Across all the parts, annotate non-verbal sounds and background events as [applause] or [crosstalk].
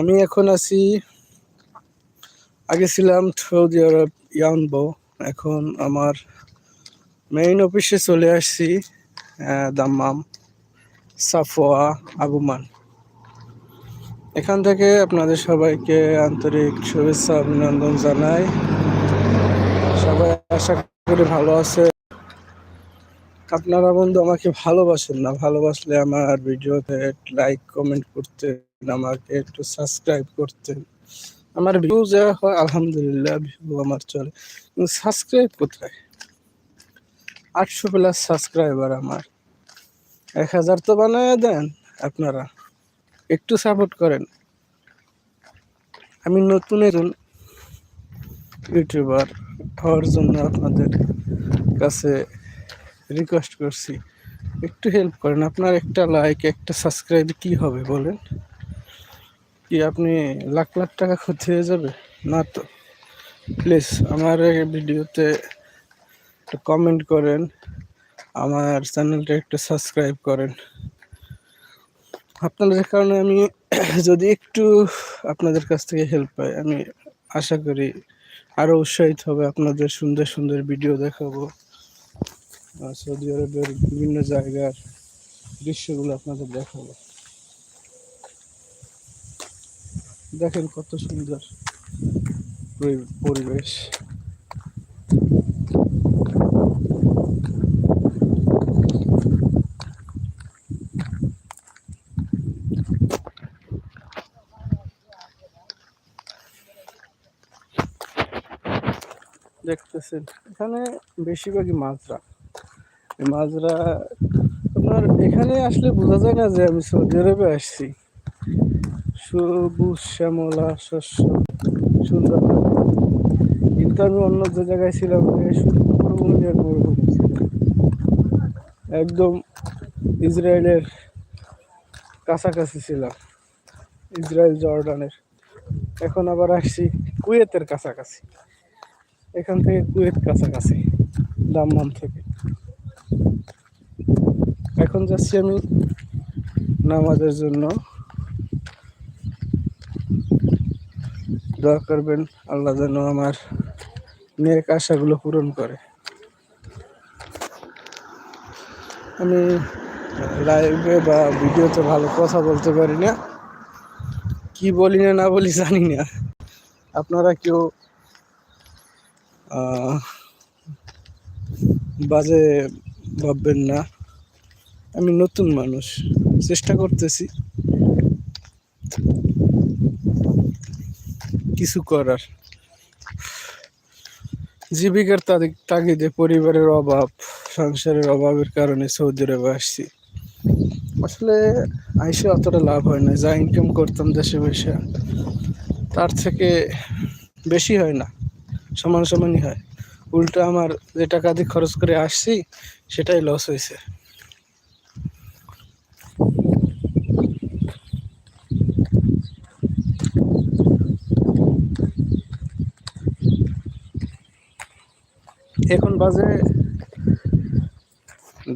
আমি এখন আছি, আগে ছিলাম সৌদি আরব ইয়ানবো, এখন আমার মেইন অফিসে চলে আসছি দাম্মাম সাফোয়া আবুমান এখান থেকে আপনাদের সবাইকে আন্তরিক শুভেচ্ছা, অভিনন্দন জানাই। সবাই আশা করি ভালো আছে আপনারা বন্ধু আমাকে ভালোবাসেন না, ভালোবাসলে আমার ভিডিওতে লাইক কমেন্ট করতেন আমাকে একটু সাবস্ক্রাইব করতেন আমার ভিউ যা হয়, আলহামদুলিল্লাহ ভিউ আমার চলে। সাবস্ক্রাইব কোথায়? আটশো প্লাস সাবস্ক্রাইবার আমার। এক হাজার তো বানায় দেন আপনারা। একটু সাপোর্ট করেন। আমি নতুন একজন ইউটিউবার হওয়ার জন্য আপনাদের কাছে রিকোয়েস্ট করছি। একটু হেল্প করেন। আপনার একটা লাইক একটা সাবস্ক্রাইব কি হবে বলেন? কি আপনি লাখ লাখ টাকা ক্ষতি হয়ে যাবে? না তো। প্লিজ আমার ভিডিওতে একটু কমেন্ট করেন। আমার চ্যানেলটা একটু সাবস্ক্রাইব করেন। আপনাদের কারণে আমি [coughs] যদি একটু আপনাদের কাছ থেকে হেল্প পাই, আমি আশা করি আরও উৎসাহিত হবে, আপনাদের সুন্দর সুন্দর ভিডিও দেখাবো। সৌদি আরবের বিভিন্ন জায়গার দৃশ্যগুলো আপনাদের দেখাবো। দেখেন কত সুন্দর পরিবেশ। দেখতেছেন, এখানে বেশিরভাগই মাজরা। মাজরা, আপনার এখানে আসলে বোঝা যায় না যে আমি সৌদি আরবে আসছি। সবুজ শ্যামলা, শস্য, সুন্দর কিন্তু আমি অন্য যে জায়গায় ছিলাম। একদম ইসরায়েলের কাছাকাছি ছিলাম, ইসরায়েল জর্ডানের। এখন আবার আসছি কুয়েতের কাছাকাছি। এখান থেকে কুয়েত কাছাকাছি, দাম্মাম থেকে। এখন যাচ্ছি আমি নামাজের জন্য। দোয়া করবেন, আল্লাহ যেন আমার নেক আশাগুলো পূরণ করে। আমি লাইভে বা ভিডিওতে ভালো কথা বলতে পারি না। কি বলি না না বলি জানি না। আপনারা কেউ বাজে ভাববেন না। আমি নতুন মানুষ, চেষ্টা করতেছি। কিছু করার। জীবিকার তাগি- তাগিদে পরিবারের অভাব, সংসারের অভাবের কারণে সৌদি আরবে আসছি। আসলে আইসে অতটা লাভ হয় না, যা ইনকাম করতাম দেশে বসে। তার থেকে বেশি হয় না, সমান সমানই হয়। উল্টো আমার যে টাকা দিয়ে খরচ করে আসছি, সেটাই লস হয়েছে। এখন বাজে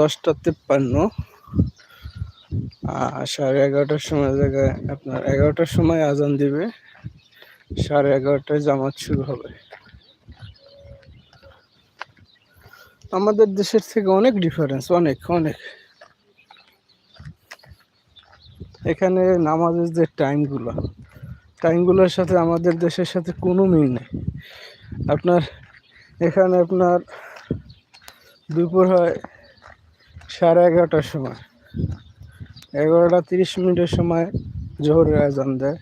দশটা তেপ্পান্ন। সাড়ে এগারোটার সময় জায়গায় আপনার এগারোটার সময় আজান দিবে, সাড়ে এগারোটায় জামাত শুরু হবে। আমাদের দেশের থেকে অনেক ডিফারেন্স অনেক অনেক। এখানে নামাজের যে টাইমগুলো টাইমগুলোর সাথে আমাদের দেশের সাথে কোনো মিল নেই। আপনার এখানে আপনার দুপুর হয় সাড়ে এগারোটার সময়। এগারোটা তিরিশ মিনিটের সময় জোহরের আজান দেয়।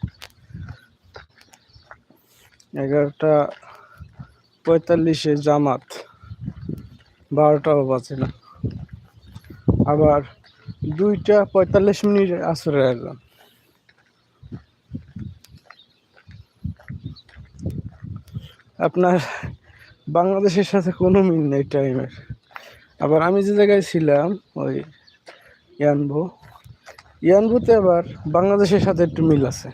এগারোটা পঁয়তাল্লিশে জামাত, বারোটাও বাজে না। আবার দুইটা পঁয়তাল্লিশ মিনিট আসরের আজান। আপনার বাংলাদেশের সাথে কোনো মিল নেই টাইমের। আবার আমি যে জায়গায় ছিলাম, ওই ইয়ানবো ইয়ানবুতে আবার বাংলাদেশের সাথে একটু মিল আছে।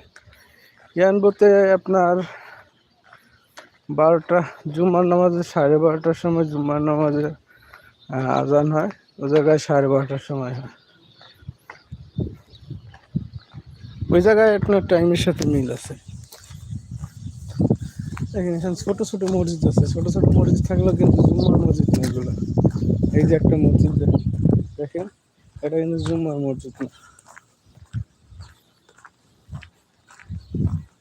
ইয়ানবুতে আপনার বারোটা জুম্মার নামাজে সাড়ে বারোটার সময় জুম্মার নামাজে আজান হয় ও জায়গায় সাড়ে বারোটার সময় হয়। ওই জায়গায় আপনার টাইমের সাথে মিল আছে। এখানে ছোট ছোট মসজিদ আছে। ছোট ছোট মসজিদ থাকলেও কিন্তু জুম্মার মসজিদ না এগুলো। এই যে একটা মসজিদ দেখেন, এটা কিন্তু জুম্মার মসজিদ না।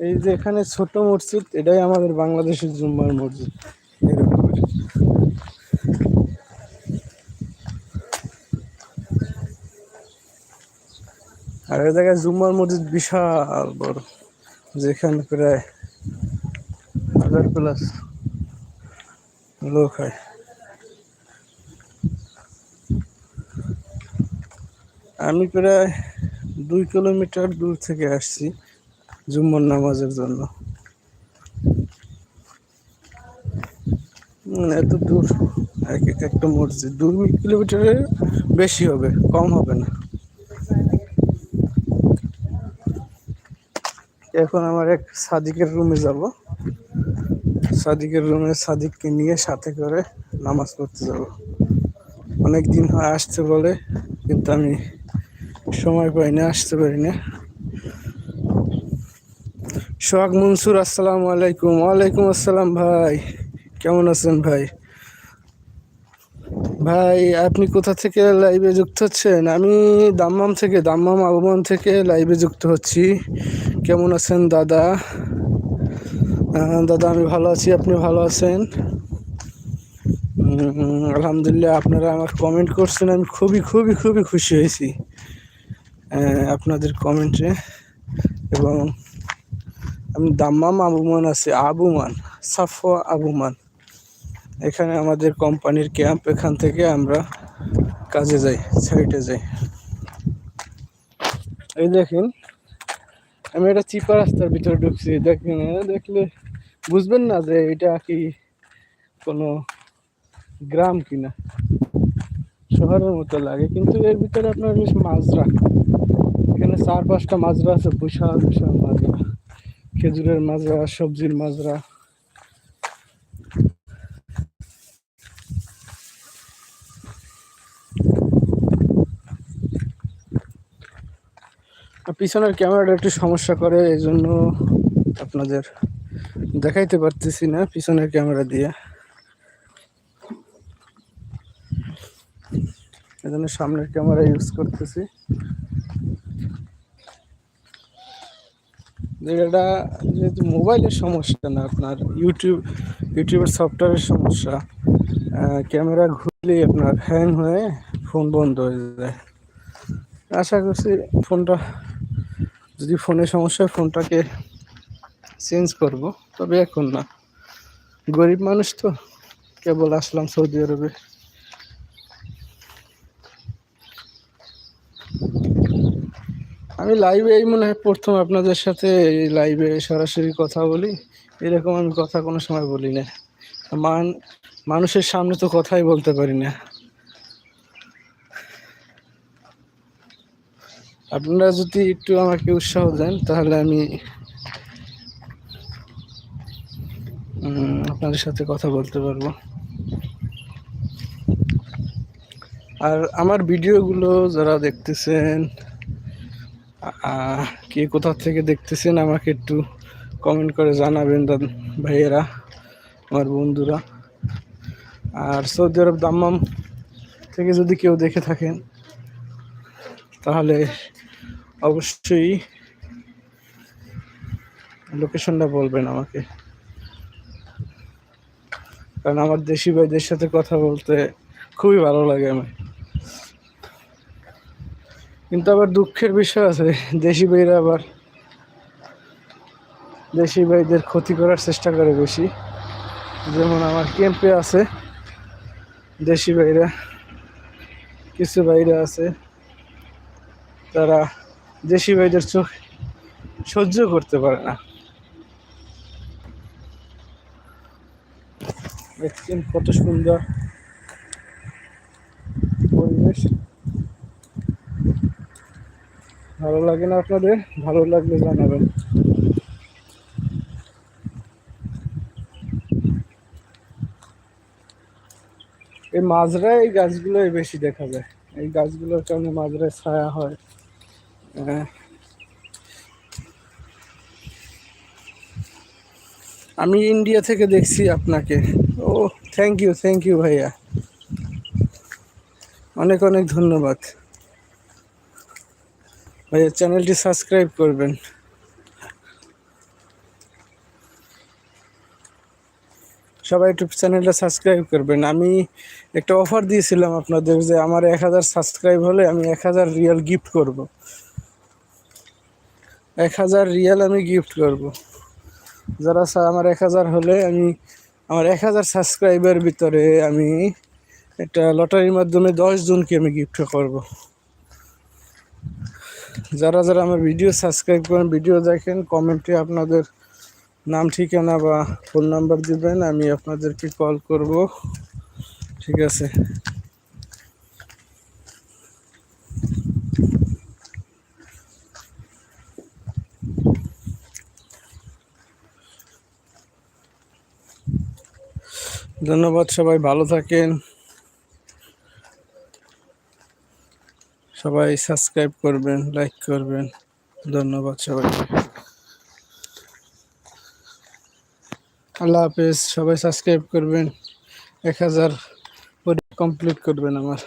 এই যে এখানে ছোট মসজিদ, এটাই আমাদের বাংলাদেশের জুম্মার মসজিদ। আর এই জায়গায় জুম্মার মসজিদ বিশাল বড়। যেখানে প্রায় হাজার প্লাস। লোক হয়। আমি প্রায় দুই কিলোমিটার দূর থেকে আসছি জুম্মার নামাজের জন্য। এত দূর এক- এক একটা মসজিদ। দুই কিলোমিটারের বেশি হবে, কম হবে না। এখন আমার এক সাদিকের রুমে যাব। সাদিকের রুমে সাদিককে নিয়ে সাথে করে নামাজ পড়তে যাব। অনেক দিন হয় আসতে বলে, কিন্তু আমি সময় পাই না, আসতে পারি না। সোহাগ মনসুর, আসসালামু আলাইকুম। ওয়ালাইকুম আসসালাম ভাই। কেমন আছেন ভাই? ভাই, আপনি কোথা থেকে লাইভে যুক্ত হচ্ছেন? আমি দাম্মাম থেকে, দাম্মাম আবমান থেকে লাইভে যুক্ত হচ্ছি। কেমন আছেন দাদা? দাদা, আমি ভালো আছি। আপনি ভালো আছেন? আলহামদুলিল্লাহ, আপনারা আমার কমেন্ট করছেন, আমি খুবই খুবই খুবই খুশি হয়েছি আপনাদের কমেন্টে এবং আমি দাম্মাম আবুমান আছি, আবুমান, সাফওয়া আবুমান। এখানে আমাদের কোম্পানির ক্যাম্প এখান থেকে আমরা কাজে যাই সাইটে যাই। এই দেখেন আমি একটা চিপা রাস্তার ভিতরে ঢুকছি, দেখেন দেখলে বুঝবেন না যে এটা কি কোনো গ্রাম কিনা। শহরের মতো লাগে, কিন্তু এর ভিতরে আপনার বেশ মাজরা। এখানে চার পাঁচটা মাজরা আছে বিশাল বিশাল মাজরা, খেজুরের মাজরা, সবজির মাজরা। পিছনের ক্যামেরাটা একটু সমস্যা করে এই জন্য আপনাদের দেখাইতে পারতেছি না পিছনের ক্যামেরা দিয়ে। এই জন্য সামনের ক্যামেরা ইউজ করতেছি। যে এটা যেহেতু মোবাইলের সমস্যা না, আপনার ইউটিউব ইউটিউবের সফটওয়্যারের সমস্যা ক্যামেরা ঘুরলেই আপনার হ্যাং হয়ে ফোন বন্ধ হয়ে যায়। আশা করছি ফোনটা যদি ফোনে সমস্যা ফোনটাকে চেঞ্জ করব। তবে এখন না। গরিব মানুষ তো, কেবল আসলাম সৌদি আরবে। আমি লাইভে এই মনে হয় প্রথম আপনাদের সাথে লাইভে সরাসরি কথা বলি। এরকম আমি কথা কোনো সময় বলি না। মান, মানুষের সামনে তো কথাই বলতে পারি না। আপনারা যদি একটু আমাকে উৎসাহ দেন, তাহলে আমি আপনাদের সাথে কথা বলতে পারব। আর আমার ভিডিওগুলো যারা দেখতেছেন কে কোথা থেকে দেখতেছেন, আমাকে একটু কমেন্ট করে জানাবেন ভাইয়েরা, আমার বন্ধুরা। আর সৌদি আরব দাম্মাম থেকে যদি কেউ দেখে থাকেন, তাহলে অবশ্যই লোকেশনটা বলবেন আমাকে। কারণ আমার দেশি ভাইদের সাথে কথা বলতে খুবই ভালো লাগে আমার। কিন্তু আবার দুঃখের বিষয় আছে, দেশি ভাইরা আবার দেশি ভাইদের ক্ষতি করার চেষ্টা করে বেশি। যেমন আমার ক্যাম্পে আছে দেশি ভাইরা, কিছু ভাইরা আছে, তারা দেশি ভাইদের চোখ সহ্য করতে পারে না। দেখছেন কত সুন্দর পরিবেশ। ভালো লাগে না আপনাদের? ভালো লাগলে জানাবেন। এই মাজরায় এই গাছগুলোই বেশি দেখা যায়। এই গাছগুলোর কারণে মাজরায় ছায়া হয়। আমি ইন্ডিয়া থেকে দেখছি আপনাকে। ও থ্যাংক ইউ থ্যাংক ইউ ভাইয়া। অনেক অনেক ধন্যবাদ। ভাইয়া চ্যানেলটি সাবস্ক্রাইব করবেন। সবাই একটু চ্যানেলটা সাবস্ক্রাইব করবেন। আমি একটা অফার দিয়েছিলাম আপনাদের যে আমার এক হাজার সাবস্ক্রাইব হলে আমি এক হাজার রিয়াল গিফট করব। এক হাজার রিয়াল আমি গিফট করব। যারা আমার এক হাজার হলে আমি, আমার এক হাজার সাবস্ক্রাইবের ভিতরে আমি একটা লটারির মাধ্যমে দশ জনকে আমি গিফট করব। যারা যারা আমার ভিডিও সাবস্ক্রাইব করেন ভিডিও দেখেন কমেন্টে আপনাদের নাম, ঠিকানা বা ফোন নাম্বার দিবেন, আমি আপনাদেরকে কল করব। ঠিক আছে? ধন্যবাদ, সবাই ভালো থাকেন। সবাই সাবস্ক্রাইব করবেন, লাইক করবেন। ধন্যবাদ সবাই আল্লাহ হাফেজ, সবাই সাবস্ক্রাইব করবেন। এক হাজার কমপ্লিট করবেন আমার।